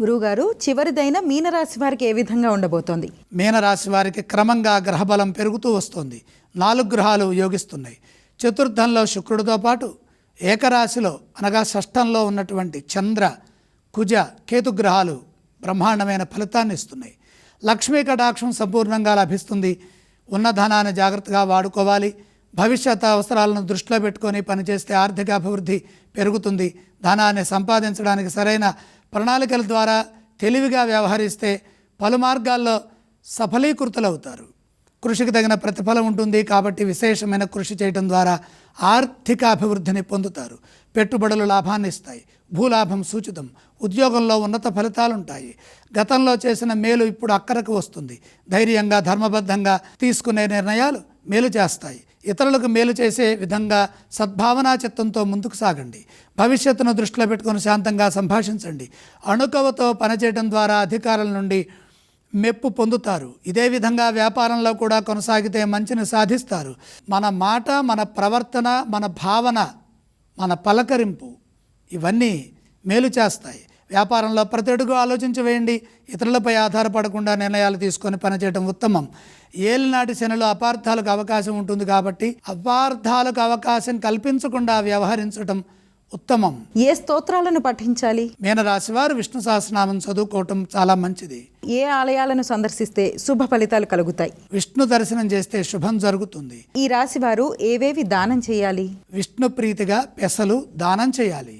గురువుగారు చివరిదైన మీనరాశి వారికి ఏ విధంగా ఉండబోతోంది? మీనరాశి వారికి క్రమంగా గ్రహబలం పెరుగుతూ వస్తుంది. నాలుగు గ్రహాలు యోగిస్తున్నాయి. చతుర్థంలో శుక్రుడితో పాటు ఏకరాశిలో అనగా షష్టంలో ఉన్నటువంటి చంద్ర కుజ కేతు గ్రహాలు బ్రహ్మాండమైన ఫలితాన్ని ఇస్తున్నాయి. లక్ష్మీ కటాక్షం సంపూర్ణంగా లభిస్తుంది. ఉన్న ధనాన్ని జాగ్రత్తగా వాడుకోవాలి. భవిష్యత్ అవసరాలను దృష్టిలో పెట్టుకొని పనిచేస్తే ఆర్థిక అభివృద్ధి పెరుగుతుంది. ధనాన్ని సంపాదించడానికి సరైన ప్రణాళికల ద్వారా తెలివిగా వ్యవహరిస్తే పలు మార్గాల్లో సఫలీకృతులవుతారు. కృషికి తగిన ప్రతిఫలం ఉంటుంది కాబట్టి విశేషమైన కృషి చేయడం ద్వారా ఆర్థిక అభివృద్ధిని పొందుతారు. పెట్టుబడులు లాభాన్ని ఇస్తాయి. భూలాభం సూచితం. ఉద్యోగంలో ఉన్నత ఫలితాలుంటాయి. గతంలో చేసిన మేలు ఇప్పుడు అక్కరకు వస్తుంది. ధైర్యంగా ధర్మబద్ధంగా తీసుకునే నిర్ణయాలు మేలు చేస్తాయి. ఇతరులకు మేలు చేసే విధంగా సద్భావనా చిత్తంతో ముందుకు సాగండి. భవిష్యత్తును దృష్టిలో పెట్టుకొని శాంతంగా సంభాషించండి. అణుకవతో పనిచేయడం ద్వారా అధికారుల నుండి మెప్పు పొందుతారు. ఇదే విధంగా వ్యాపారంలో కూడా కొనసాగితే మంచిని సాధిస్తారు. మన మాట మన ప్రవర్తన మన భావన మన పలకరింపు ఇవన్నీ మేలు చేస్తాయి. వ్యాపారంలో ప్రతి అడుగు ఆలోచించి వేయండి. ఇతరులపై ఆధారపడకుండా నిర్ణయాలు తీసుకొని పనిచేయడం ఉత్తమం. ఏలినాటి శనిలో అపార్థాలకు అవకాశం ఉంటుంది కాబట్టి అపార్థాలకు అవకాశం కల్పించకుండా వ్యవహరించడం ఉత్తమం. ఏ స్తోత్రాలను పఠించాలి? మీనరాశి వారు విష్ణు సహస్రనామం చదువుకోవటం చాలా మంచిది. ఏ ఆలయాలను సందర్శిస్తే శుభ ఫలితాలు కలుగుతాయి? విష్ణు దర్శనం చేస్తే శుభం జరుగుతుంది. ఈ రాశి వారు ఏవేవి దానం చేయాలి? విష్ణు ప్రీతిగా పెసలు దానం చేయాలి.